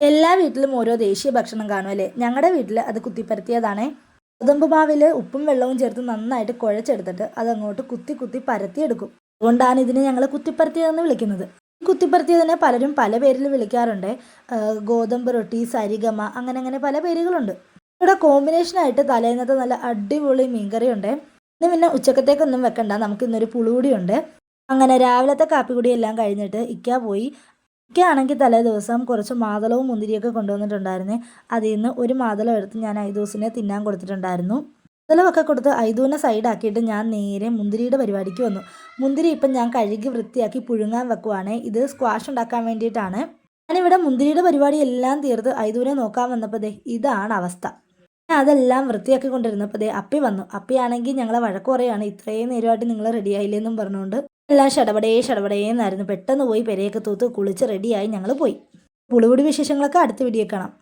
എല്ലാ വീട്ടിലും ഓരോ ദേശീയ ഭക്ഷണം കാണും അല്ലേ? ഞങ്ങളുടെ വീട്ടിൽ അത് കുത്തിപ്പരത്തിയതാണേ. ഗോതമ്പ് മാവിൽ ഉപ്പും വെള്ളവും ചേർത്ത് നന്നായിട്ട് കുഴച്ചെടുത്തിട്ട് അത് അങ്ങോട്ട് കുത്തി കുത്തി പരത്തിയെടുക്കും. അതുകൊണ്ടാണ് ഇതിനെ ഞങ്ങൾ കുത്തിപ്പരത്തിയതെന്ന് വിളിക്കുന്നത്. കുത്തിപ്പരത്തിയതിനെ പലരും പല പേരിൽ വിളിക്കാറുണ്ട്. ഗോതമ്പ് റൊട്ടി സരിഗമ അങ്ങനെ അങ്ങനെ പല പേരുകളുണ്ട്. ഇവിടെ കോമ്പിനേഷനായിട്ട് തലേന്നത്തെ നല്ല അടിപൊളി മീൻകറി ഉണ്ട് ഇന്ന് പിന്നെ ഉച്ചക്കത്തേക്കൊന്നും വെക്കണ്ട. നമുക്ക് ഇന്നൊരു പുളുകൂടിയുണ്ട് അങ്ങനെ രാവിലത്തെ കാപ്പിക്കുടി എല്ലാം കഴിഞ്ഞിട്ട് ഇക്ക പോയി ഇക്ക ആണെങ്കിൽ തലേ ദിവസം കുറച്ച് മാതളവും മുന്തിരിയൊക്കെ കൊണ്ടുവന്നിട്ടുണ്ടായിരുന്നേ. അതിൽ നിന്ന് ഒരു മാതളം എടുത്ത് ഞാൻ ഐദൂസിനെ തിന്നാൻ കൊടുത്തിട്ടുണ്ടായിരുന്നു. മാതളമൊക്കെ കൊടുത്ത് ഐദൂനെ സൈഡാക്കിയിട്ട് ഞാൻ നേരെ മുന്തിരിയുടെ പരിപാടിക്ക് വന്നു. മുന്തിരി ഇപ്പം ഞാൻ കഴുകി വൃത്തിയാക്കി പുഴുങ്ങാൻ വെക്കുവാണ്. ഇത് സ്ക്വാഷ് ഉണ്ടാക്കാൻ വേണ്ടിയിട്ടാണ്. ഞാനിവിടെ മുന്തിരിയുടെ പരിപാടി എല്ലാം തീർത്ത് ഐദൂനെ നോക്കാൻ വന്നപ്പോൾ ഇതാണ് അവസ്ഥ. അതെല്ലാം വൃത്തിയാക്കി കൊണ്ടിരുന്നപ്പോൾ ദേ അപ്പി വന്നു. അപ്പിയാണെങ്കിൽ ഞങ്ങളെ വഴക്ക് പറയുകയാണ് ഇത്രയും നേരമായിട്ട് നിങ്ങൾ റെഡിയായില്ലെന്നും പറഞ്ഞുകൊണ്ട് എല്ലാം ഷടപടേ ഷടപടേന്നായിരുന്നു പെട്ടെന്ന് പോയി പെരയൊക്കെ തൂത്ത് കുളിച്ച് റെഡിയായി ഞങ്ങൾ പോയി. പുളിപൊടി വിശേഷങ്ങളൊക്കെ അടുത്ത വീഡിയോ കാണാം.